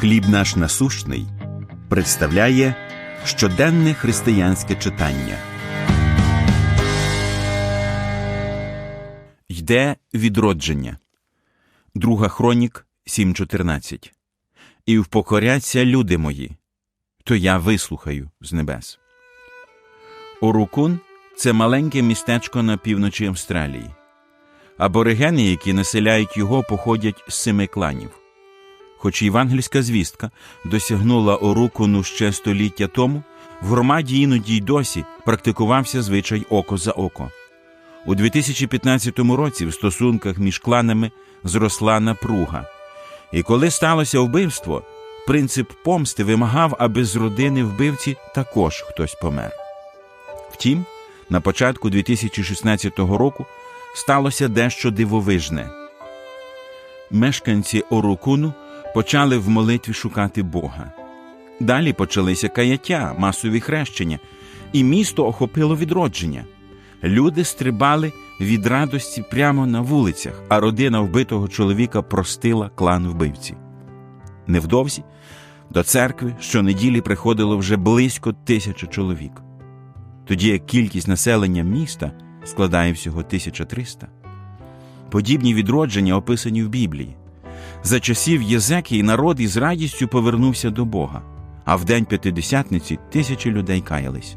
Хліб наш насущний представляє щоденне християнське читання. Йде відродження. Друга хронік 7.14. І впокоряться люди мої, то я вислухаю з небес. Орукун це маленьке містечко на півночі Австралії. Аборигени, які населяють його, походять з семи кланів. Хоч євангельська звістка досягнула Орукуну ще століття тому, в громаді іноді й досі практикувався звичай око за око. У 2015 році в стосунках між кланами зросла напруга. І коли сталося вбивство, принцип помсти вимагав, аби з родини вбивці також хтось помер. Втім, на початку 2016 року сталося дещо дивовижне. Мешканці Орукуну почали в молитві шукати Бога. Далі почалися каяття, масові хрещення, і місто охопило відродження. Люди стрибали від радості прямо на вулицях, а родина вбитого чоловіка простила клан вбивці. Невдовзі до церкви щонеділі приходило вже близько тисячі чоловік. Тоді як кількість населення міста складає всього 1300. Подібні відродження описані в Біблії. За часів Єзекії народ із радістю повернувся до Бога, а в день П'ятидесятниці тисячі людей каялись.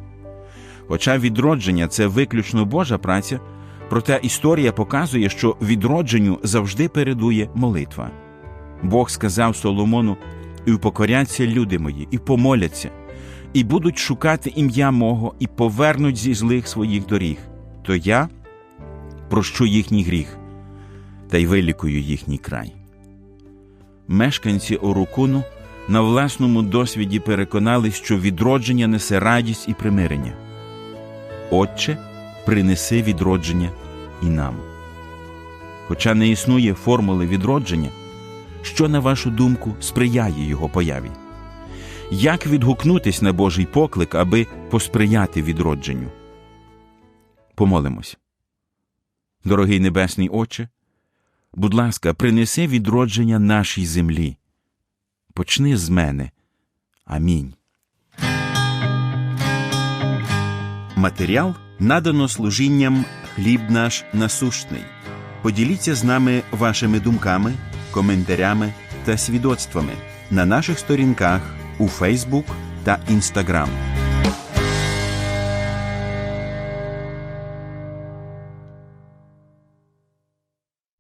Хоча відродження це виключно Божа праця, проте історія показує, що відродженню завжди передує молитва. Бог сказав Соломону: і упокоряться люди мої, і помоляться, і будуть шукати ім'я мого, і повернуть зі злих своїх доріг, то я прощу їхній гріх та й вилікую їхній край. Мешканці Орукуну на власному досвіді переконались, що відродження несе радість і примирення. Отче, принеси відродження і нам. Хоча не існує формули відродження, що, на вашу думку, сприяє його появі? Як відгукнутись на Божий поклик, аби посприяти відродженню? Помолимось. Дорогий Небесний Отче, будь ласка, принеси відродження нашій землі. Почни з мене. Амінь. Матеріал надано служінням хліб наш насущний. Поділіться з нами вашими думками, коментарями та свідоцтвами на наших сторінках у Фейсбук та Інстаграм.